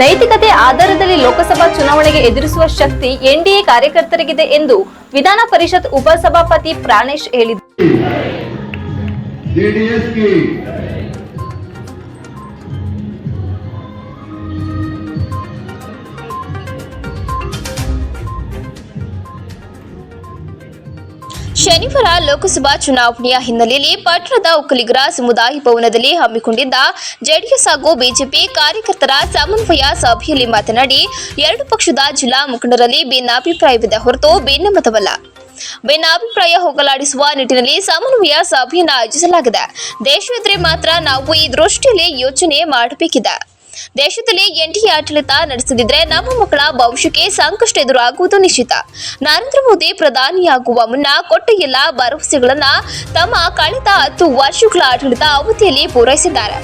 ನೈತಿಕತೆ ಆಧಾರದಲ್ಲಿ ಲೋಕಸಭಾ ಚುನಾವಣೆಗೆ ಎದುರಿಸುವ ಶಕ್ತಿ ಎನ್ಡಿಎ ಕಾರ್ಯಕರ್ತರಿಗಿದೆ ಎಂದು ವಿಧಾನ ಪರಿಷತ್ ಉಪಸಭಾಪತಿ ಪ್ರಾಣೇಶ್ ಹೇಳಿದರು ಶನಿವಾರ ಲೋಕಸಭಾ ಚುನಾವಣೆಯ ಹಿನ್ನೆಲೆಯಲ್ಲಿ ಪಟ್ಟಣದ ಒಕ್ಕಲಿಗರ ಸಮುದಾಯ ಭವನದಲ್ಲಿ ಹಮ್ಮಿಕೊಂಡಿದ್ದ ಜೆಡಿಎಸ್ ಹಾಗೂ ಬಿಜೆಪಿ ಕಾರ್ಯಕರ್ತರ ಸಮನ್ವಯ ಸಭೆಯಲ್ಲಿ ಮಾತನಾಡಿ, ಎರಡು ಪಕ್ಷದ ಜಿಲ್ಲಾ ಮುಖಂಡರಲ್ಲಿ ಭಿನ್ನಾಭಿಪ್ರಾಯವಿದೆ ಹೊರತು ಭಿನ್ನಮತವಲ್ಲ ಭಿನ್ನಾಭಿಪ್ರಾಯ ಹೋಗಲಾಡಿಸುವ ನಿಟ್ಟಿನಲ್ಲಿ ಸಮನ್ವಯ ಸಭೆಯನ್ನು ಆಯೋಜಿಸಲಾಗಿದೆ. ದೇಶವಿದ್ರೆ ಮಾತ್ರ ನಾವು ಈ ದೃಷ್ಟಿಯಲ್ಲಿ ಯೋಚನೆ ಮಾಡಬೇಕಿದೆ. ದೇಶದಲ್ಲಿ ಎನ್ಡಿಎ ಆಡಳಿತ ನಡೆಸದಿದ್ರೆ ನಮ್ಮ ಮಕ್ಕಳ ಭವಿಷ್ಯಕ್ಕೆ ಸಂಕಷ್ಟ ಎದುರಾಗುವುದು ನಿಶ್ಚಿತ. ನರೇಂದ್ರ ಮೋದಿ ಪ್ರಧಾನಿಯಾಗುವ ಮುನ್ನ ಕೊಟ್ಟ ಎಲ್ಲ ಭರವಸೆಗಳನ್ನ ತಮ್ಮ ಕಳೆದ ಹತ್ತು ವರ್ಷಗಳ ಆಡಳಿತ ಅವಧಿಯಲ್ಲಿ ಪೂರೈಸಿದ್ದಾರೆ.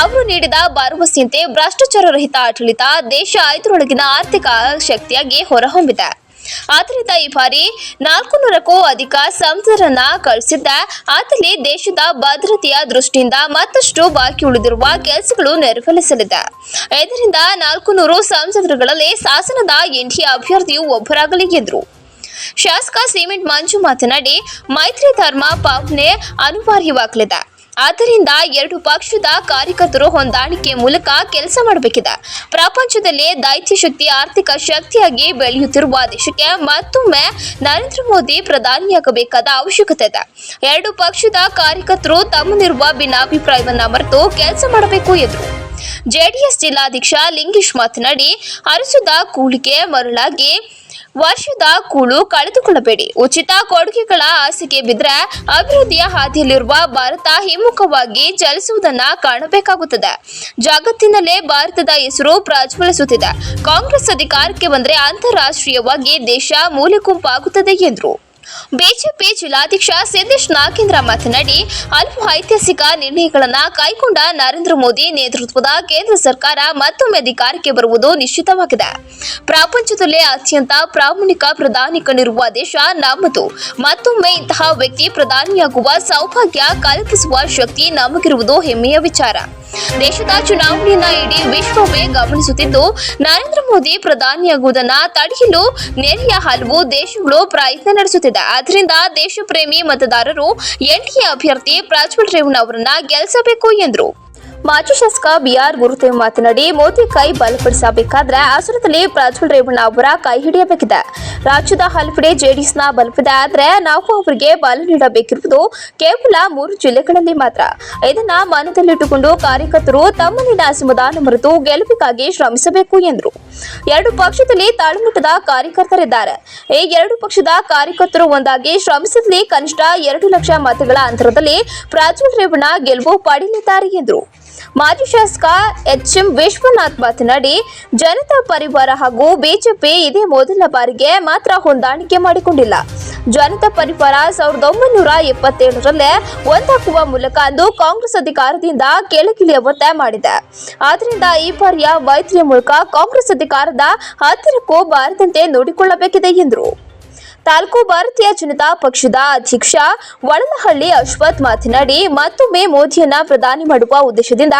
ಅವರು ನೀಡಿದ ಭರವಸೆಯಂತೆ ಭ್ರಷ್ಟಾಚಾರ ರಹಿತ ಆಡಳಿತ ದೇಶ ಐದರೊಳಗಿನ ಆರ್ಥಿಕ ಶಕ್ತಿಯಾಗಿ ಹೊರಹೊಮ್ಮಿದೆ. ಆದ್ದರಿಂದ ಈ ಬಾರಿ ನಾಲ್ಕು ನೂರಕ್ಕೂ ಅಧಿಕ ಸಂಸದರನ್ನ ಕಳಿಸಿದ್ದ ಆತಲ್ಲಿ ದೇಶದ ಭದ್ರತೆಯ ದೃಷ್ಟಿಯಿಂದ ಮತ್ತಷ್ಟು ಬಾಕಿ ಉಳಿದಿರುವ ಕೆಲಸಗಳು ನೆರವೇರಿಸಲಿದೆ. ಇದರಿಂದ ನಾಲ್ಕು ನೂರು ಸಂಸದರುಗಳಲ್ಲಿ ಶಾಸನದ ಎನ್ಡಿಎ ಅಭ್ಯರ್ಥಿಯು ಒಬ್ಬರಾಗಲಿ ಎಂದರು. ಶಾಸಕ ಸಿಮೆಂಟ್ ಮಂಜು ಮಾತನಾಡಿ, ಮೈತ್ರಿ ಧರ್ಮ ಪಾವನೆ ಅನಿವಾರ್ಯವಾಗಲಿದೆ. ಆದ್ದರಿಂದ ಎರಡು ಪಕ್ಷದ ಕಾರ್ಯಕರ್ತರು ಹೊಂದಾಣಿಕೆ ಮೂಲಕ ಕೆಲಸ ಮಾಡಬೇಕಿದೆ. ಪ್ರಪಂಚದಲ್ಲಿ ದೈತ್ಯ ಶಕ್ತಿ, ಆರ್ಥಿಕ ಶಕ್ತಿಯಾಗಿ ಬೆಳೆಯುತ್ತಿರುವ ದೇಶಕ್ಕೆ ಮತ್ತೊಮ್ಮೆ ನರೇಂದ್ರ ಮೋದಿ ಪ್ರಧಾನಿಯಾಗಬೇಕಾದ ಅವಶ್ಯಕತೆ ಇದೆ. ಎರಡು ಪಕ್ಷದ ಕಾರ್ಯಕರ್ತರು ತಮ್ಮಲ್ಲಿರುವ ಭಿನ್ನಾಭಿಪ್ರಾಯವನ್ನ ಮರೆತು ಕೆಲಸ ಮಾಡಬೇಕು ಎಂದರು. ಜೆಡಿಎಸ್ ಜಿಲ್ಲಾಧ್ಯಕ್ಷ ಲಿಂಗೇಶ್ ಮಾತನಾಡಿ, ಅರಸದ ಕೂಳಿಗೆ ಮರಳಾಗಿ ವರ್ಷದ ಕೂಳು ಕಳೆದುಕೊಳ್ಳಬೇಡಿ. ಉಚಿತ ಕೊಡುಗೆಗಳ ಆಸೆಗೆ ಬಿದ್ದರೆ ಅಭಿವೃದ್ಧಿಯ ಹಾದಿಯಲ್ಲಿರುವ ಭಾರತ ಹಿಮ್ಮುಖವಾಗಿ ಚಲಿಸುವುದನ್ನ ಕಾಣಬೇಕಾಗುತ್ತದೆ. ಜಗತ್ತಿನಲ್ಲೇ ಭಾರತದ ಹೆಸರು ಪ್ರಜ್ವಲಿಸುತ್ತಿದೆ. ಕಾಂಗ್ರೆಸ್ ಅಧಿಕಾರಕ್ಕೆ ಬಂದರೆ ಅಂತಾರಾಷ್ಟ್ರೀಯವಾಗಿ ದೇಶ ಮೂಲೆಗುಂಪಾಗುತ್ತದೆ ಎಂದರು. ಬಿಜೆಪಿ ಜಿಲ್ಲಾಧ್ಯಕ್ಷ ಸಿದ್ದೇಶ್ ನಾಗೇಂದ್ರ ಮಾತನಾಡಿ, ಹಲವು ಐತಿಹಾಸಿಕ ನಿರ್ಣಯಗಳನ್ನು ಕೈಗೊಂಡ ನರೇಂದ್ರ ಮೋದಿ ನೇತೃತ್ವದ ಕೇಂದ್ರ ಸರ್ಕಾರ ಮತ್ತೊಮ್ಮೆ ಅಧಿಕಾರಕ್ಕೆ ಬರುವುದು ನಿಶ್ಚಿತವಾಗಿದೆ. ಪ್ರಪಂಚದಲ್ಲೇ ಅತ್ಯಂತ ಪ್ರಾಮಾಣಿಕ ಪ್ರಧಾನಿ ಕಂಡಿರುವ ದೇಶ ನಮ್ಮದು. ಮತ್ತೊಮ್ಮೆ ಇಂತಹ ವ್ಯಕ್ತಿ ಪ್ರಧಾನಿಯಾಗುವ ಸೌಭಾಗ್ಯ ಕಲ್ಪಿಸುವ ಶಕ್ತಿ ನಮಗಿರುವುದು ಹೆಮ್ಮೆಯ ವಿಚಾರ. ದೇಶದ ಚುನಾವಣೆಯನ್ನ ಇಡೀ ವಿಶ್ವವೇ ಗಮನಿಸುತ್ತಿದ್ದು, ನರೇಂದ್ರ ಮೋದಿ ಪ್ರಧಾನಿಯಾಗುವುದನ್ನು ತಡೆಯಲು ನೆರೆಯ ಹಲವು ದೇಶಗಳು ಪ್ರಯತ್ನ ನಡೆಸುತ್ತಿದೆ. ಆದ್ದರಿಂದ ದೇಶಪ್ರೇಮಿ ಮತದಾರರು ಎನ್ಡಿಎ ಅಭ್ಯರ್ಥಿ ಪ್ರಜ್ವಲ್ ರೇವಣ್ಣ ಅವರನ್ನ ಗೆಲ್ಲಿಸಬೇಕು ಎಂದರು. ಮಾಜಿ ಶಾಸಕ ಬಿಆರ್ ಗುರುದೇವ್ ಮಾತನಾಡಿ, ಮೋದಿ ಕೈ ಬಲಪಡಿಸಬೇಕಾದ್ರೆ ಅಸುರದಲ್ಲಿ ಪ್ರಜ್ವಲ್ ರೇವಣ್ಣ ಅವರ ಕೈ ಹಿಡಿಯಬೇಕಿದೆ. ರಾಜ್ಯದ ಹಲವೆಡೆ ಜೆಡಿಎಸ್ನ ಬಲವಿದೆ ಆದರೆ ನಾವು ಅವರಿಗೆ ಬಲ ನೀಡಬೇಕಿರುವುದು ಕೇವಲ ಮೂರು ಜಿಲ್ಲೆಗಳಲ್ಲಿ ಮಾತ್ರ. ಇದನ್ನ ಮನದಲ್ಲಿಟ್ಟುಕೊಂಡು ಕಾರ್ಯಕರ್ತರು ತಮ್ಮಲ್ಲಿನ ಅಸಮಾಧಾನ ಮರೆತು ಗೆಲುವಿಗಾಗಿ ಶ್ರಮಿಸಬೇಕು ಎಂದರು. ಎರಡು ಪಕ್ಷದಲ್ಲಿ ತಾಳ್ಮಟ್ಟದ ಕಾರ್ಯಕರ್ತರಿದ್ದಾರೆ. ಈ ಎರಡು ಪಕ್ಷದ ಕಾರ್ಯಕರ್ತರು ಒಂದಾಗಿ ಶ್ರಮಿಸಿದಲ್ಲಿ ಕನಿಷ್ಠ ಎರಡು ಲಕ್ಷ ಮತಗಳ ಅಂತರದಲ್ಲಿ ಪ್ರಜ್ವಲ್ ರೇವಣ್ಣ ಗೆಲುವು ಪಡೆಯಲಿದ್ದಾರೆ ಎಂದರು. ಮಾಜಿ ಶಾಸಕ ಎಚ್ ಎಂ ವಿಶ್ವನಾಥ್ ಮಾತನಾಡಿ, ಜನತಾ ಪರಿವಾರ ಹಾಗೂ ಬಿಜೆಪಿ ಇದೇ ಮೊದಲ ಬಾರಿಗೆ ಮಾತ್ರ ಹೊಂದಾಣಿಕೆ ಮಾಡಿಕೊಂಡಿಲ್ಲ. ಜನತಾ ಪರಿವಾರ ಸಾವಿರದ ಒಂಬೈನೂರ ಎಪ್ಪತ್ತೇಳರಲ್ಲೇ ಒಂದಾಕುವ ಮೂಲಕ ಅಂದು ಕಾಂಗ್ರೆಸ್ ಅಧಿಕಾರದಿಂದ ಕೆಳಗಿಳಿಯ ಒತ್ತಾಯ ಮಾಡಿದೆ. ಆದ್ದರಿಂದ ಈ ಬಾರಿಯ ಮೈತ್ರಿಯ ಮೂಲಕ ಕಾಂಗ್ರೆಸ್ ಅಧಿಕಾರದ ಹತ್ತಿರಕ್ಕೂ ಬಾರದಂತೆ ನೋಡಿಕೊಳ್ಳಬೇಕಿದೆ ಎಂದರು. ತಾಲೂಕು ಭಾರತೀಯ ಜನತಾ ಪಕ್ಷದ ಅಧ್ಯಕ್ಷ ವಳನಹಳ್ಳಿ ಅಶ್ವಥ್ ಮಾತನಾಡಿ, ಮತ್ತೊಮ್ಮೆ ಮೋದಿಯನ್ನ ಪ್ರಧಾನಿ ಮಾಡುವ ಉದ್ದೇಶದಿಂದ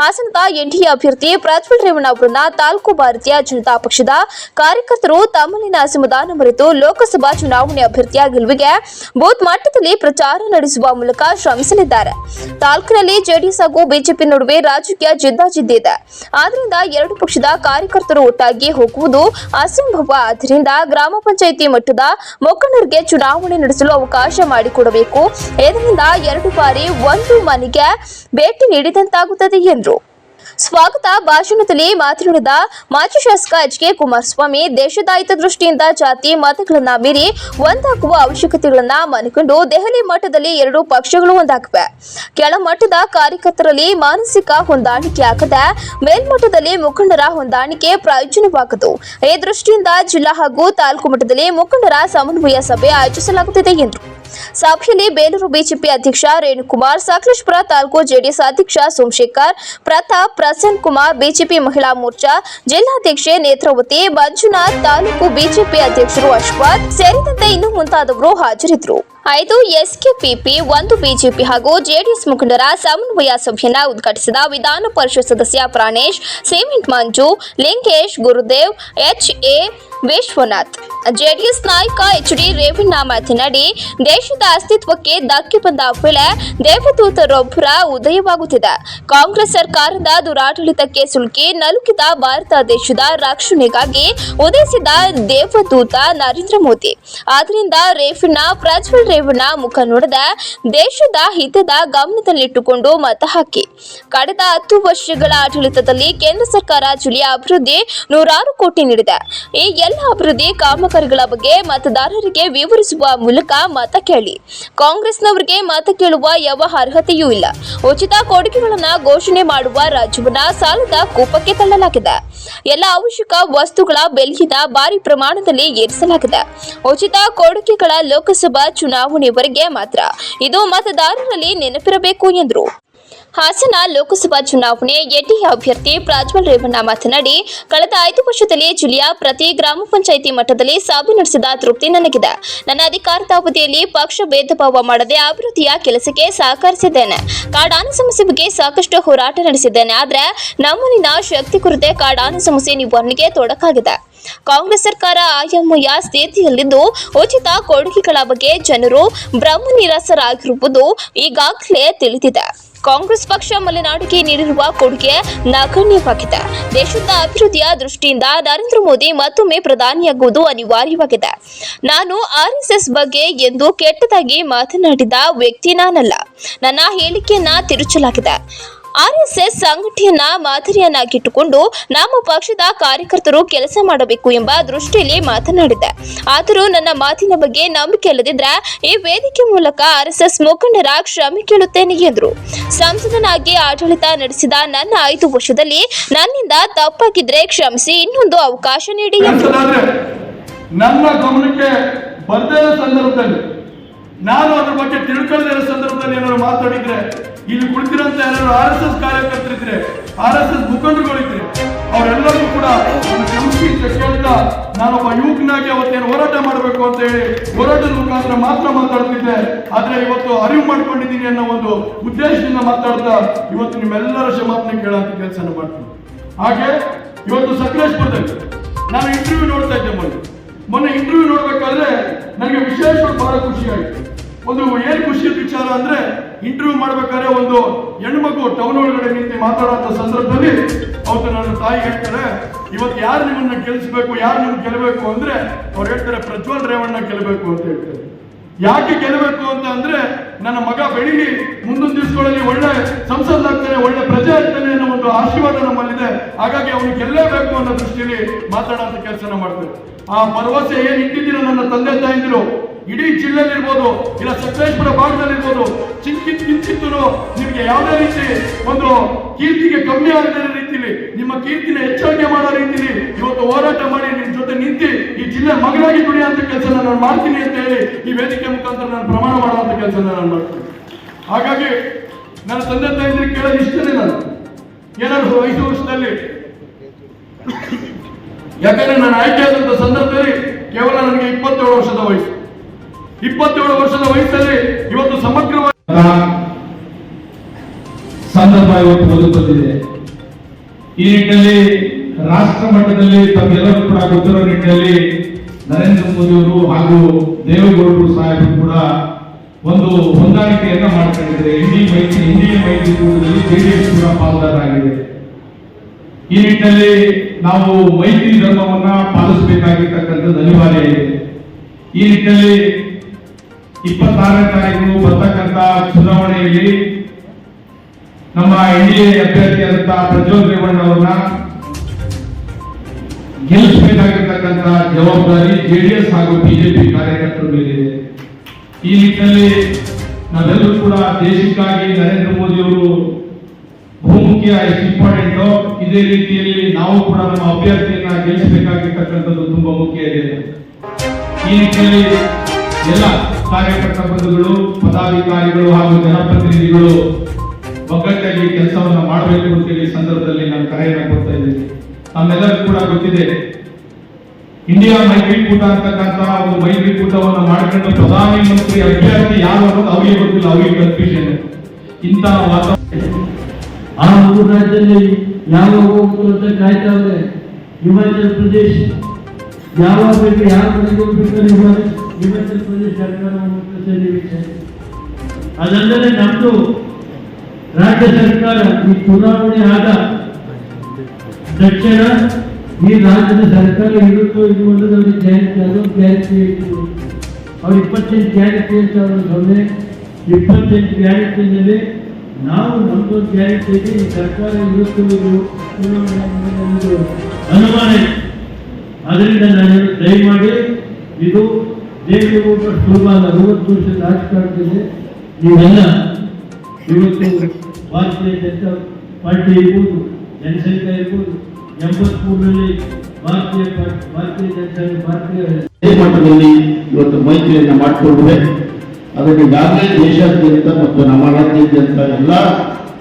ಹಾಸನದ ಎನ್ಡಿಎ ಅಭ್ಯರ್ಥಿ ಪ್ರಜ್ವಲ್ ರೇವಣ್ಣ ಅವರನ್ನ ತಾಲೂಕು ಭಾರತೀಯ ಜನತಾ ಪಕ್ಷದ ಕಾರ್ಯಕರ್ತರು ತಮ್ಮಲ್ಲಿನ ಅಸಮಾಧಾನ ಮರೆತು ಲೋಕಸಭಾ ಚುನಾವಣೆ ಅಭ್ಯರ್ಥಿಯ ಗೆಲುವಿಗೆ ಬೂತ್ ಮಟ್ಟದಲ್ಲಿ ಪ್ರಚಾರ ನಡೆಸುವ ಮೂಲಕ ಶ್ರಮಿಸಲಿದ್ದಾರೆ. ತಾಲೂಕಿನಲ್ಲಿ ಜೆಡಿಎಸ್ ಹಾಗೂ ಬಿಜೆಪಿ ನಡುವೆ ರಾಜಕೀಯ ಜಿದ್ದಾಜಿದ್ದಿ ಇದೆ. ಆದ್ರಿಂದ ಎರಡು ಪಕ್ಷದ ಕಾರ್ಯಕರ್ತರು ಒಟ್ಟಾಗಿ ಹೋಗುವುದು ಅಸಂಭವ. ಆದ್ದರಿಂದ ಗ್ರಾಮ ಪಂಚಾಯಿತಿ ಮಟ್ಟದ ಮುಖಂಡರಿಗೆ ಚುನಾವಣೆ ನಡೆಸಲು ಅವಕಾಶ ಮಾಡಿಕೊಡಬೇಕು. ಇದರಿಂದ ಎರಡು ಬಾರಿ ಒಂದು ಮನೆಗೆ ಭೇಟಿ ನೀಡಿದಂತಾಗುತ್ತದೆ ಎಂದರು. ಸ್ವಾಗತ. ಭಾಷಣದಲ್ಲಿ ಮಾತನಾಡಿದ ಮಾಜಿ ಶಾಸಕ ಎಚ್ ಕೆ ಕುಮಾರಸ್ವಾಮಿ ದೇಶದ ಹಿತದೃಷ್ಟಿಯಿಂದ ಜಾತಿ ಮತಗಳನ್ನ ಮೀರಿ ಒಂದಾಗುವ ಅವಶ್ಯಕತೆಗಳನ್ನ ಮನಕೊಂಡು ದೆಹಲಿ ಮಟ್ಟದಲ್ಲಿ ಎರಡು ಪಕ್ಷಗಳು ಒಂದಾಗಿವೆ. ಕೆಳಮಟ್ಟದ ಕಾರ್ಯಕರ್ತರಲ್ಲಿ ಮಾನಸಿಕ ಹೊಂದಾಣಿಕೆ ಆಗದೆ ಮೇಲ್ಮಟ್ಟದಲ್ಲಿ ಮುಖಂಡರ ಹೊಂದಾಣಿಕೆ ಪ್ರಯೋಜನವಾಗದು. ಈ ದೃಷ್ಟಿಯಿಂದ ಜಿಲ್ಲಾ ಹಾಗೂ ತಾಲೂಕು ಮಟ್ಟದಲ್ಲಿ ಮುಖಂಡರ ಸಮನ್ವಯ ಸಭೆ ಆಯೋಜಿಸಲಾಗುತ್ತಿದೆ ಎಂದರು. ಸಭೆಯಲ್ಲಿ ಬೇಲೂರು ಬಿಜೆಪಿ ಅಧ್ಯಕ್ಷ ರೇಣುಕುಮಾರ್, ಸಕಲೇಶ್ಪುರ ತಾಲೂಕು ಜೆಡಿಎಸ್ ಅಧ್ಯಕ್ಷ ಸೋಮಶೇಖರ್, ಪ್ರತಾಪ್, ಪ್ರಸನ್ನ ಕುಮಾರ್, ಬಿಜೆಪಿ ಮಹಿಳಾ ಮೋರ್ಚಾ ಜಿಲ್ಲಾಧ್ಯಕ್ಷೆ ನೇತ್ರಾವತಿ, ಮಂಜುನಾಥ್, ತಾಲೂಕು ಬಿಜೆಪಿ ಅಧ್ಯಕ್ಷರು ಅಶ್ವಥ್ ಸೇರಿದಂತೆ ಇನ್ನು ಮುಂತಾದವರು ಹಾಜರಿದ್ದರು. ಐದು ಎಸ್ಕೆಪಿಪಿ, ಒಂದು ಬಿಜೆಪಿ ಹಾಗೂ ಜೆಡಿಎಸ್ ಮುಖಂಡರ ಸಮನ್ವಯ ಸಭೆಯನ್ನ ಉದ್ಘಾಟಿಸಿದ ವಿಧಾನ ಪರಿಷತ್ ಸದಸ್ಯ Pranesh, cement Manju, Lingesh, Gurudev, H A Vishwanath. JDS ನಾಯಕ ಎಚ್ ಡಿ ರೇವಣ್ಣ ಮಾತನಾಡಿ ದೇಶದ ಅಸ್ತಿತ್ವಕ್ಕೆ ಧಕ್ಕೆ ಬಂದ ವೇಳೆ ದೇವದೂತರೊಬ್ಬರ ಉದಯವಾಗುತ್ತಿದೆ. ಕಾಂಗ್ರೆಸ್ ಸರ್ಕಾರದ ದುರಾಡಳಿತಕ್ಕೆ ಸುಲ್ಕಿ ನಲುಕಿದ ಭಾರತ ದೇಶದ ರಕ್ಷಣೆಗಾಗಿ ಉದಯಿಸಿದ ದೇವದೂತ ನರೇಂದ್ರ ಮೋದಿ. ಆದ್ದರಿಂದ ರೇವಣ್ಣ, ಪ್ರಜ್ವಲ್ ರೇವಣ್ಣ ಮುಖ ನೋಡದ ದೇಶದ ಹಿತದ ಗಮನದಲ್ಲಿಟ್ಟುಕೊಂಡು ಮತ ಹಾಕಿ. ಕಳೆದ ಹತ್ತು ವರ್ಷಗಳ ಆಡಳಿತದಲ್ಲಿ ಕೇಂದ್ರ ಸರ್ಕಾರ ಜಿಲ್ಲೆಯ ಅಭಿವೃದ್ಧಿ ನೂರಾರು ಕೋಟಿ ನೀಡಿದೆ. ಈ ಎಲ್ಲ ಅಭಿವೃದ್ಧಿ ಕಾಮಗಾರಿಗಳ ಬಗ್ಗೆ ಮತದಾರರಿಗೆ ವಿವರಿಸುವ ಮೂಲಕ ಮತ ಕೇಳಿ. ಕಾಂಗ್ರೆಸ್ನವರಿಗೆ ಮತ ಕೇಳುವ ಯಾವ ಅರ್ಹತೆಯೂ ಇಲ್ಲ. ಉಚಿತ ಕೊಡುಗೆಗಳನ್ನ ಘೋಷಣೆ ಮಾಡುವ ರಾಜ್ಯವನ್ನ ಸಾಲದ ಕೂಪಕ್ಕೆ ತಳ್ಳಲಾಗಿದೆ. ಎಲ್ಲ ಅವಶ್ಯಕ ವಸ್ತುಗಳ ಬೆಲೆಯಿಂದ ಭಾರಿ ಪ್ರಮಾಣದಲ್ಲಿ ಏರಿಸಲಾಗಿದೆ. ಉಚಿತ ಕೊಡುಗೆಗಳ ಲೋಕಸಭಾ ಚುನಾವಣೆವರೆಗೆ ಮಾತ್ರ. ಇದು ಮತದಾರರಲ್ಲಿ ನೆನಪಿರಬೇಕು ಎಂದರು. ಹಾಸನ ಲೋಕಸಭಾ ಚುನಾವಣೆ ಎನ್ಡಿಎ ಅಭ್ಯರ್ಥಿ ಪ್ರಾಜ್ವಲ್ ರೇವಣ್ಣ ಮಾತನಾಡಿ, ಕಳೆದ ಐದು ವರ್ಷದಲ್ಲಿ ಜಿಲ್ಲೆಯ ಪ್ರತಿ ಗ್ರಾಮ ಪಂಚಾಯಿತಿ ಮಟ್ಟದಲ್ಲಿ ಸಭೆ ನಡೆಸಿದ ತೃಪ್ತಿ ನನಗಿದೆ. ನನ್ನ ಅಧಿಕಾರದ ಅವಧಿಯಲ್ಲಿ ಪಕ್ಷ ಭೇದ ಭಾವ ಮಾಡದೆ ಅಭಿವೃದ್ಧಿಯ ಕೆಲಸಕ್ಕೆ ಸಹಕರಿಸಿದ್ದೇನೆ. ಕಾಡಾನೆ ಸಮಸ್ಯೆ ಬಗ್ಗೆ ಸಾಕಷ್ಟು ಹೋರಾಟ ನಡೆಸಿದ್ದೇನೆ. ಆದರೆ ನಮ್ಮಲ್ಲಿನ ಶಕ್ತಿ ಕುರುತೆ ಕಾಡಾನೆ ಸಮಸ್ಯೆ ನಿವಾರಣೆಗೆ ತೊಡಕಾಗಿದೆ. ಕಾಂಗ್ರೆಸ್ ಸರ್ಕಾರ ಆಯಾಮಯ ಸ್ಥಿತಿಯಲ್ಲಿದ್ದು, ಉಚಿತ ಕೊಡುಗೆಗಳ ಬಗ್ಗೆ ಜನರು ಬ್ರಹ್ಮ ನಿರಾಸರಾಗಿರುವುದು ಈಗಾಗಲೇ ತಿಳಿದಿದೆ. ಕಾಂಗ್ರೆಸ್ ಪಕ್ಷ ಮಲೆನಾಡಿಗೆ ನೀಡಿರುವ ಕೊಡುಗೆ ನಗಣ್ಯವಾಗಿದೆ. ದೇಶದ ಅಭಿವೃದ್ಧಿಯ ದೃಷ್ಟಿಯಿಂದ ನರೇಂದ್ರ ಮೋದಿ ಮತ್ತೊಮ್ಮೆ ಪ್ರಧಾನಿಯಾಗುವುದು ಅನಿವಾರ್ಯವಾಗಿದೆ. ನಾನು ಆರ್ಎಸ್ಎಸ್ ಬಗ್ಗೆ ಎಂದು ಕೆಟ್ಟದಾಗಿ ಮಾತನಾಡಿದ ವ್ಯಕ್ತಿ ನಾನಲ್ಲ. ನನ್ನ ಹೇಳಿಕೆಯನ್ನ ತಿರುಚಲಾಗಿದೆ. ಆರ್ಎಸ್ಎಸ್ ಸಂಘಟನೆಯನ್ನ ಮಾದರಿಯನ್ನಾಗಿಟ್ಟುಕೊಂಡು ನಮ್ಮ ಪಕ್ಷದ ಕಾರ್ಯಕರ್ತರು ಕೆಲಸ ಮಾಡಬೇಕು ಎಂಬ ದೃಷ್ಟಿಯಲ್ಲಿ ಮಾತನಾಡಿದೆ. ಆದರೂ ನನ್ನ ಮಾತಿನ ಬಗ್ಗೆ ನಂಬಿಕೆ ಇಲ್ಲದಿದ್ರೆ ಈ ವೇದಿಕೆ ಮೂಲಕ ಆರ್ಎಸ್ಎಸ್ ಮುಖಂಡರ ಕ್ಷಮೆ ಕೇಳುತ್ತೇನೆ ಎಂದರು. ಸಂಸದನಾಗಿ ಆಡಳಿತ ನಡೆಸಿದ ನನ್ನ ಐದು ವರ್ಷದಲ್ಲಿ ನನ್ನಿಂದ ತಪ್ಪಾಗಿದ್ರೆ ಕ್ಷಮಿಸಿ, ಇನ್ನೊಂದು ಅವಕಾಶ ನೀಡಿ ನನ್ನ ಗಮನಕ್ಕೆ ಸಂದರ್ಭದಲ್ಲಿ ನಾನು ಅದ್ರ ಬಗ್ಗೆ ತಿಳ್ಕೊಳ್ಳದೇ ಸಂದರ್ಭದಲ್ಲಿ ಏನಾದ್ರು ಮಾತಾಡಿದ್ರೆ, ಇಲ್ಲಿ ಕುಳಿತಿರೋಂತ ಯಾರು ಆರ್ ಎಸ್ ಎಸ್ ಕಾರ್ಯಕರ್ತರಿದ್ರೆ, ಆರ್ ಎಸ್ ಎಸ್ ಮುಖಂಡರುಗಳಿದ್ರೆ, ಅವರೆಲ್ಲರೂ ಕೂಡ ಕೇಳ್ತಾ ನಾನೊಬ್ಬ ಯುವಕನಾಗಿ ಅವತ್ತೇನು ಹೋರಾಟ ಮಾಡಬೇಕು ಅಂತ ಹೇಳಿ ಹೋರಾಟದ ಮುಖಾಂತರ ಮಾತ್ರ ಮಾತಾಡ್ತಿದ್ದೆ. ಆದ್ರೆ ಇವತ್ತು ಅರಿವು ಮಾಡ್ಕೊಂಡಿದ್ದೀನಿ ಅನ್ನೋ ಒಂದು ಉದ್ದೇಶದಿಂದ ಮಾತಾಡ್ತಾ ಇವತ್ತು ನಿಮ್ಮೆಲ್ಲರ ಕ್ಷಮಾಪಣೆ ಕೇಳೋಂಥ ಕೆಲಸ ಮಾಡ್ತೀನಿ. ಹಾಗೆ, ಇವತ್ತು ಸಕಲೇಶ್ಪುರದಲ್ಲಿ ನಾನು ಇಂಟರ್ವ್ಯೂ ನೋಡ್ತಾ ಇದ್ದೆ ಮೊನ್ನೆ. ಮೊನ್ನೆ ಇಂಟರ್ವ್ಯೂ ನೋಡ್ಬೇಕಾದ್ರೆ ನನಗೆ ವಿಶೇಷವಾಗಿ ಬಹಳ ಖುಷಿ ಆಯ್ತು ಒಂದು ಏನ್ ಖುಷಿಯ ವಿಚಾರ ಅಂದ್ರೆ ಇಂಟರ್ವ್ಯೂ ಮಾಡ್ಬೇಕಾದ್ರೆ ಒಂದು ಹೆಣ್ಮಗು ಟೌನ್ ಒಳಗಡೆ ನಿಂತು ಮಾತಾಡುವಂತ ಸಂದರ್ಭದಲ್ಲಿ ಅವತ್ತು ನನ್ನ ತಾಯಿ ಹೇಳ್ತಾರೆ, ಇವತ್ತು ಯಾರು ನಿಮ್ಮನ್ನ ಗೆಲ್ಲಿಸ್ಬೇಕು, ಯಾರು ನಿಮ್ಗೆ ಗೆಲ್ಲಬೇಕು ಅಂದ್ರೆ ಅವ್ರು ಹೇಳ್ತಾರೆ, ಪ್ರಜ್ವಲ್ ರೇವಣ್ಣ ಗೆಲ್ಲಬೇಕು ಅಂತ ಹೇಳ್ತಾರೆ. ಯಾಕೆ ಗೆಲ್ಲಬೇಕು ಅಂತ ಅಂದ್ರೆ, ನನ್ನ ಮಗ ಬೆಳಿಲಿ ಮುಂದೊಂದು ದಿವಸಗಳಲ್ಲಿ ಒಳ್ಳೆ ಸಂಸದಾಗ್ತಾನೆ ಒಳ್ಳೆ ಪ್ರಜೆ ಆಗ್ತಾನೆ ಒಂದು ಆಶೀರ್ವಾದ ನಮ್ಮಲ್ಲಿದೆ. ಹಾಗಾಗಿ ಅವನು ಗೆಲ್ಲೇಬೇಕು ಅನ್ನೋ ದೃಷ್ಟಿಯಲ್ಲಿ ಮಾತಾಡೋಂಥ ಕೆಲಸನ ಮಾಡ್ತೇವೆ. ಆ ಭರವಸೆ ಏನ್ ಇಟ್ಟಿದ್ದೀರೋ ನನ್ನ ತಂದೆ ತಾಯಿಂದಿರು, ಇಡೀ ಜಿಲ್ಲೆಯಲ್ಲಿರ್ಬೋದು, ಇಲ್ಲ ಸಕಲೇಶ್ವರ ಭಾಗದಲ್ಲಿರ್ಬೋದು ಚಿಂಕಿತ್ ಕಿಂಚಿತ್ತು ನಿಮಗೆ ಯಾವುದೇ ರೀತಿ ಒಂದು ಕೀರ್ತಿಗೆ ಕಮ್ಮಿ ಆಗದ ರೀತಿಲಿ, ನಿಮ್ಮ ಕೀರ್ತಿನ ಹೆಚ್ಚಾಗಿ ಮಾಡೋ ರೀತಿಲಿ ಇವತ್ತು ಹೋರಾಟ ಮಾಡಿ ನಿಮ್ಮ ಜೊತೆ ನಿಂತಿ ಈ ಜಿಲ್ಲೆ ಮಗನಾಗಿ ದುಡಿಯುವಂತ ಕೆಲಸ ನಾನು ಮಾಡ್ತೀನಿ ಅಂತ ಹೇಳಿ ಈ ವೇದಿಕೆ ಮುಖಾಂತರ ನಾನು ಪ್ರಮಾಣ ಮಾಡುವಂತ ಕೆಲಸ ನಾನು ಮಾಡ್ತೀನಿ. ಹಾಗಾಗಿ ನನ್ನ ತಂದೆ ತಾಯಿ ಕೇಳೋದು ಇಷ್ಟನೇ ನಾನು. ಏನಾದ್ರು ಐದು ವರ್ಷದಲ್ಲಿ? ಯಾಕಂದ್ರೆ ನಾನು ಆಯ್ಕೆ ಆದಂತ ಸಂದರ್ಭದಲ್ಲಿ ಕೇವಲ ನನಗೆ ಇಪ್ಪತ್ತೇಳು ವರ್ಷದ ವಯಸ್ಸು. ಇಪ್ಪತ್ತೇಳು ವರ್ಷದ ವಯಸ್ಸಲ್ಲಿ ಇವತ್ತು ಸಮಗ್ರವಾಗಿ ಸಂದರ್ಭ ಇವತ್ತು ಒದಗಿ ಬಂದಿದೆ ಈ ನಿಟ್ಟಿನಲ್ಲಿ ರಾಷ್ಟ್ರ ಮಟ್ಟದಲ್ಲಿ ತಮ್ಮೆಲ್ಲರೂ ಕೂಡ ಗೊತ್ತಿರೋ ನಿಟ್ಟಿನಲ್ಲಿ ನರೇಂದ್ರ ಮೋದಿ ಅವರು ಹಾಗೂ ದೇವೇಗೌಡರು ಸಾಹೇಬರು ಕೂಡ ಒಂದು ಹೊಂದಾಣಿಕೆಯನ್ನ ಇದ್ದಾರೆ. ಇಂಡಿ ಮೈತ್ರಿ ಇಂಡಿಯ ಮೈತ್ರಿಕೂಟದಲ್ಲಿ ಜೆಡಿಎಸ್ ಕೂಡ ಪಾಲ್ದಾರಾಗಿದೆ ಈ ನಿಟ್ಟಿನಲ್ಲಿ ನಾವು ಮೈತ್ರಿ ಧರ್ಮವನ್ನ ಪಾಲಿಸಬೇಕಾಗಿರ್ತಕ್ಕಂಥದ್ದು ಅನಿವಾರ್ಯ ಇದೆ. ಈ ನಿಟ್ಟಿನಲ್ಲಿ ಇಪ್ಪತ್ತಾರನೇ ತಾರೀಕು ಬರ್ತಕ್ಕಂಥ ಚುನಾವಣೆಯಲ್ಲಿ ನಮ್ಮ ಎನ್ ಡಿ ಅಭ್ಯರ್ಥಿಯಾದಂತಹ ಪ್ರಜ್ವಲ್ ರೇವಣ್ಣ ಅವರನ್ನ ಗೆಲ್ಲಿಸಬೇಕಾಗಿರ್ತಕ್ಕಂಥ ಜವಾಬ್ದಾರಿ ಜೆಡಿಎಸ್ ಹಾಗೂ ಬಿಜೆಪಿ ಕಾರ್ಯಕರ್ತರ ಮೇಲಿದೆ. ಈ ನಿಟ್ಟಿನಲ್ಲಿ ನಾವೆಲ್ಲರೂ ಕೂಡ ದೇಶಕ್ಕಾಗಿ ನರೇಂದ್ರ ಮೋದಿ ಅವರು ಬಹುಮುಖ್ಯ ಇಂಪಾರ್ಟೆಂಟ್ ಇದೇ ರೀತಿಯಲ್ಲಿ ನಾವು ಕೂಡ ನಮ್ಮ ಅಭ್ಯರ್ಥಿಯನ್ನ ಗೆಲ್ಲಿಸಬೇಕಾಗಿರ್ತಕ್ಕಂಥದ್ದು ತುಂಬಾ ಮುಖ್ಯ ಇದೆ. ಈ ನಿಟ್ಟಿನಲ್ಲಿ ಎಲ್ಲ ಕಾರ್ಯಕರ್ತ ಬಂಧುಗಳು, ಪದಾಧಿಕಾರಿಗಳು ಹಾಗೂ ಜನಪ್ರತಿನಿಧಿಗಳು ಒಗ್ಗಟ್ಟಾಗಿ ಕೆಲಸವನ್ನ ಮಾಡಬೇಕು ಅಂತೇಳಿ ಸಂದರ್ಭದಲ್ಲಿ ನಾನು ಕರೆಯನ್ನು ಕೊಡ್ತಾ ಇದ್ದೀನಿ. ನಮ್ಮೆಲ್ಲರಿಗೂ ಕೂಡ ಗೊತ್ತಿದೆ ಇಂಡಿಯಾ ಮೈತ್ರಿಕೂಟ ಅಂತಕ್ಕಂತಹ ಒಂದು ಮೈತ್ರಿಕೂಟವನ್ನು ಮಾಡ್ಕೊಂಡು ಪ್ರಧಾನಿ ಮಂತ್ರಿ ಅಭ್ಯರ್ಥಿ ಯಾರು ಅನ್ನೋದು ಅವರಿಗೆ ಗೊತ್ತಿಲ್ಲ, ಅವರಿಗೆ ಕನ್ಫ್ಯೂಷನ್ ಇಂತಹ ವಾತಾವರಣ ಆ ಮೂರು ರಾಜ್ಯದಲ್ಲಿ ಯಾವ ಹೋಗ್ತು ಅಂತ ಕಾಯ್ತಾವ್ರೆ ಹಿಮಾಚಲ ಪ್ರದೇಶ. ಯಾವಾಗ ಬೇಕು ಯಾವ ಮನೆಗೆ ಹೋಗ್ಬೇಕು ಹಿಮಾಚಲ ಪ್ರದೇಶ ಸರ್ಕಾರ ಅದಲ್ಲದೆ ನಮ್ದು ರಾಜ್ಯ ಸರ್ಕಾರ ಈ ಚುನಾವಣೆ ಆದ ತಕ್ಷಣ ಈ ರಾಜ್ಯದ ಸರ್ಕಾರ ಇರುತ್ತೋ ಇದು ಅನ್ನೋದು ಗ್ಯಾರಂಟಿ ಅದೊಂದು ಗ್ಯಾರಂಟಿ ಇತ್ತು ಅವ್ರು ಇಪ್ಪತ್ತೆಂಟು ಗ್ಯಾರಂಟಿ ಅಂತ ಅವರು ಸೊನ್ನೆ, ಇಪ್ಪತ್ತೆಂಟು ಗ್ಯಾರಂಟಿನಲ್ಲಿ ನಾವು ನಮ್ಮದು ಗ್ಯಾರಂಟಿ ಇದೆ, ಈ ಸರ್ಕಾರ ಇರುತ್ತೋ ಇದು ಅನುಮಾನ ಇದೆ. ಅದರಿಂದ ನಾನು ದಯಮಾಡಿ, ಇದು ದೇವೇಗೌಡ ಸುಲಭ ಅರವತ್ತು ವರ್ಷದ ರಾಜಕಾರಣದಲ್ಲಿ ನೀವೆಲ್ಲ ಇವತ್ತು ಭಾರತೀಯ ಜನತಾ ಪಾರ್ಟಿ ಇರ್ಬೋದು, ಜನಸಂಖ್ಯೆ ಇರ್ಬೋದು ಎಂಬತ್ಮೂರರಲ್ಲಿ ಭಾರತೀಯ ಭಾರತೀಯ ಜನತಾ ಭಾರತೀಯ ಮಟ್ಟದಲ್ಲಿ ಇವತ್ತು ಮೈತ್ರಿಯನ್ನು ಮಾಡಿಕೊಂಡಿದೆ. ಅದಕ್ಕೆ ಈಗಾಗಲೇ ದೇಶಾದ್ಯಂತ ಮತ್ತು ನಮ್ಮ ರಾಜ್ಯಾದ್ಯಂತ ಎಲ್ಲ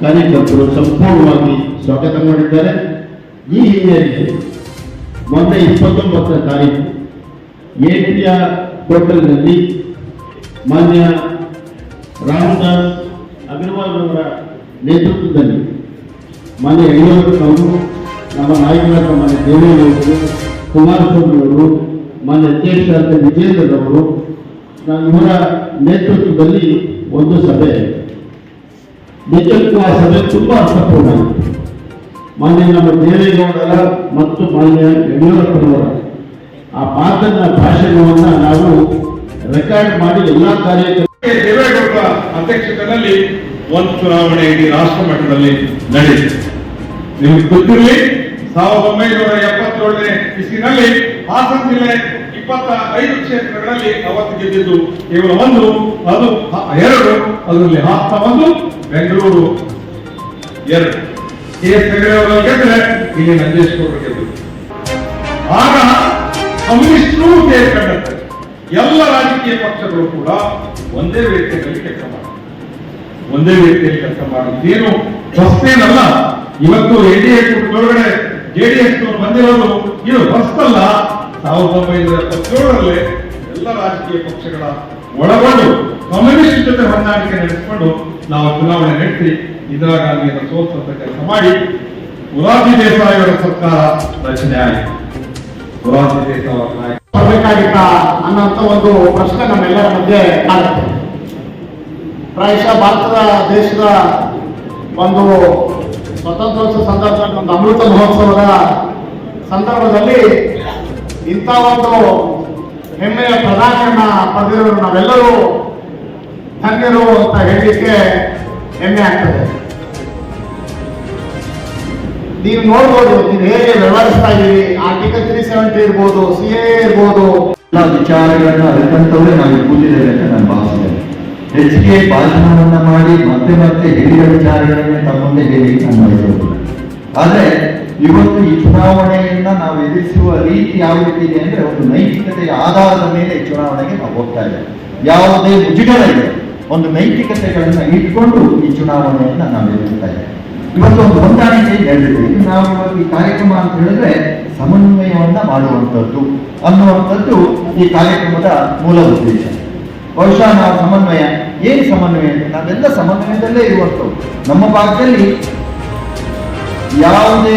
ಕಾರ್ಯಕರ್ತರು ಸಂಪೂರ್ಣವಾಗಿ ಸ್ವಾಗತ ಮಾಡಿದ್ದಾರೆ. ಈ ಹಿನ್ನೆಲೆಯಲ್ಲಿ ಮೊನ್ನೆ ಇಪ್ಪತ್ತೊಂಬತ್ತನೇ ತಾರೀಕು ಎಟಿಯ ಹೋಟೆಲ್ನಲ್ಲಿ ಮಾನ್ಯ ರಾಮದಾಸ್ ಅಗರ್ವಾಲ್ ಅವರ ನೇತೃತ್ವದಲ್ಲಿ ಮಾನ್ಯ ಯಡಿಯೂರಪ್ಪನವರು ನಮ್ಮ ನಾಯಕರಾದ ಮಾನ್ಯ ದೇವೇಗೌಡರು ಕುಮಾರಸ್ವಾಮಿ ಅವರು ಮಾನ್ಯ ಅಧ್ಯಕ್ಷರಾದ ವಿಜೇಂದ್ರರವರು ಇವರ ನೇತೃತ್ವದಲ್ಲಿ ಒಂದು ಸಭೆ. ನಿಜಕ್ಕೂ ಆ ಸಭೆ ತುಂಬಾ ಅರ್ಥಪೂರ್ಣ. ಮಾನ್ಯ ನಮ್ಮ ದೇವೇಗೌಡರ ಮತ್ತು ಮಾನ್ಯ ಯಡಿಯೂರಪ್ಪನವರ ಆ ಮಾತನ್ನ ಭಾಷಣವನ್ನು ನಾವು ರೆಕಾರ್ಡ್ ಮಾಡಿ ಎಲ್ಲಾ ಕಾರ್ಯಕ್ರಮ ದೇವೇಗೌಡರ ಅಧ್ಯಕ್ಷತೆಯಲ್ಲಿ ಒಂದು ಚುನಾವಣೆ ಇಡೀ ರಾಷ್ಟ್ರ ಮಟ್ಟದಲ್ಲಿ ನಡೆಯಿತು ನಿಮಗೆ ಗೊತ್ತಿರಲಿ? ಸಾವಿರದ ಒಂಬೈನೂರ ಎಪ್ಪತ್ತೇಳನೇ ಇಸ್ವಿನಲ್ಲಿ ಹಾಸನ ಜಿಲ್ಲೆ ಇಪ್ಪತ್ತ ಐದು ಕ್ಷೇತ್ರಗಳಲ್ಲಿ ಅವತ್ತು ಗೆದ್ದಿದ್ದು ಕೇವಲ ಒಂದು, ಅದು ಎರಡು, ಅದರಲ್ಲಿ ಹಾಸನ ಒಂದು, ಬೆಂಗಳೂರು ಎರಡು. ಕೆ ಗೆದ್ರೆ ಇಲ್ಲಿ ನಂಜೇಶ್ವರರು ಗೆದ್ದರು ಆಗ ಕಮ್ಯುನಿಸ್ಟ್ರು ಸೇರ್ಕೊಂಡಂತೆ ಎಲ್ಲ ರಾಜಕೀಯ ಪಕ್ಷಗಳು ಕೂಡ ಒಂದೇ ವೇದಿಕೆಯಲ್ಲಿ ಕೆಲಸ ಮಾಡಿದ್ರು. ಒಂದೇ ವೇದಿಕೆಯಲ್ಲಿ ಕೆಲಸ ಮಾಡಿದ್ದೇನು ಹೊಸತೇನಲ್ಲ. ಇವತ್ತು ಎನ್ ಡಿ ಎ ಒಳಗಡೆ ಜೆಡಿಎಸ್ ಬಂದಿರೋದು ಇದು ಹೊಸ್ತಲ್ಲ. ಸಾವಿರದ ಒಂಬೈನೂರ ಎಪ್ಪತ್ತೇಳರಲ್ಲಿ ಎಲ್ಲ ರಾಜಕೀಯ ಪಕ್ಷಗಳ ಒಳಗೊಂಡು ಕಮ್ಯುನಿಸ್ಟ್ ಜೊತೆ ಹೊಂದಾಣಿಕೆ ನಡೆಸಿಕೊಂಡು ನಾವು ಚುನಾವಣೆ ನಡೆಸಿ ಇಂದಿರಾ ಗಾಂಧಿಯನ್ನು ಸೋಲಿಸುವಂತ ಕೆಲಸ ಮಾಡಿ ಮುರಾರ್ಜಿ ದೇಸಾಯಿ ಅವರ ಸರ್ಕಾರ ರಚನೆ ಆಯಿತು ಮುರಾರ್ಜಿ ದೇಸಾಯಿ ಅವರ ಬರಬೇಕಾಗಿತ್ತ ಅನ್ನೋಂಥ ಒಂದು ಪ್ರಶ್ನೆ ನಮ್ಮೆಲ್ಲರ ಮಧ್ಯೆ ಕಾಡುತ್ತೆ ಪ್ರಾಯಶಃ ಭಾರತದ ದೇಶದ ಒಂದು ಸ್ವತಂತ್ರೋತ್ಸವ ಸಂದರ್ಭದಲ್ಲಿ ಒಂದು ಅಮೃತ ಮಹೋತ್ಸವದ ಸಂದರ್ಭದಲ್ಲಿ ಇಂಥ ಒಂದು ಹೆಮ್ಮೆಯ ಪ್ರಧಾನಿಯನ್ನ ಪಡೆದಿರೋರು ನಾವೆಲ್ಲರೂ ಧನ್ಯರು ಅಂತ ಹೇಳಲಿಕ್ಕೆ ಹೆಮ್ಮೆ ಆಗ್ತದೆ. ನೀವು ನೋಡ್ಬೋದು, ನೀವು ಹೇಗೆ ವ್ಯವಹರಿಸ್ತಾ ಇದ್ದೀರಿ? ಆರ್ಟಿಕಲ್ ತ್ರೀ ಸೆವೆಂಟಿ ಇರ್ಬೋದು ಸಿ ಎ ಇರ್ಬೋದು. ವಿಚಾರಗಳನ್ನ ಅರಿತಂತವರೇ ಕೂತಿದ್ದೇವೆ ಅಂತ ನಾನು ಭಾವಿಸ್ತೇನೆ ಹೆಚ್ಚಿಗೆ ಭಾಷಣವನ್ನ ಮಾಡಿ ಮತ್ತೆ ಮತ್ತೆ ಹಿರಿಯ ವಿಚಾರಗಳನ್ನು ತಮ್ಮ ಮುಂದೆ ಹೇಳಿ ನಾನು ಬಯಸೋದು ಆದ್ರೆ ಇವತ್ತು ಈ ಚುನಾವಣೆಯನ್ನ ನಾವು ಎದುರಿಸುವ ರೀತಿ ಯಾವ ರೀತಿ ಇದೆ ಅಂದ್ರೆ ಒಂದು ನೈತಿಕತೆಯ ಆಧಾರದ ಮೇಲೆ ಚುನಾವಣೆಗೆ ನಾವು ಹೋಗ್ತಾ ಇದ್ದೇವೆ. ಯಾವುದೇ ಮುಜುಗರ ಇದೆ ಒಂದು ನೈತಿಕತೆಗಳನ್ನ ಇಟ್ಕೊಂಡು ಈ ಚುನಾವಣೆಯನ್ನ ನಾವು ಎದುರಿಸ್ತಾ ಇದ್ದೇವೆ. ಇವತ್ತು ಒಂದು ಹೊಂದಾಣಿಕೆ ನಡೆದಿದೆ ನಾವು ಇವತ್ತು ಈ ಕಾರ್ಯಕ್ರಮ ಅಂತ ಹೇಳಿದ್ರೆ ಸಮನ್ವಯವನ್ನ ಮಾಡುವಂಥದ್ದು ಅನ್ನುವಂಥದ್ದು ಈ ಕಾರ್ಯಕ್ರಮದ ಮೂಲ ಉದ್ದೇಶ. ಬಹುಶಃ ನಾವು ಸಮನ್ವಯ ಏನು ಸಮನ್ವಯ ನಾವೆಲ್ಲ ಸಮನ್ವಯದಲ್ಲೇ ಇರುವಂಥದ್ದು. ನಮ್ಮ ಭಾಗದಲ್ಲಿ ಯಾವುದೇ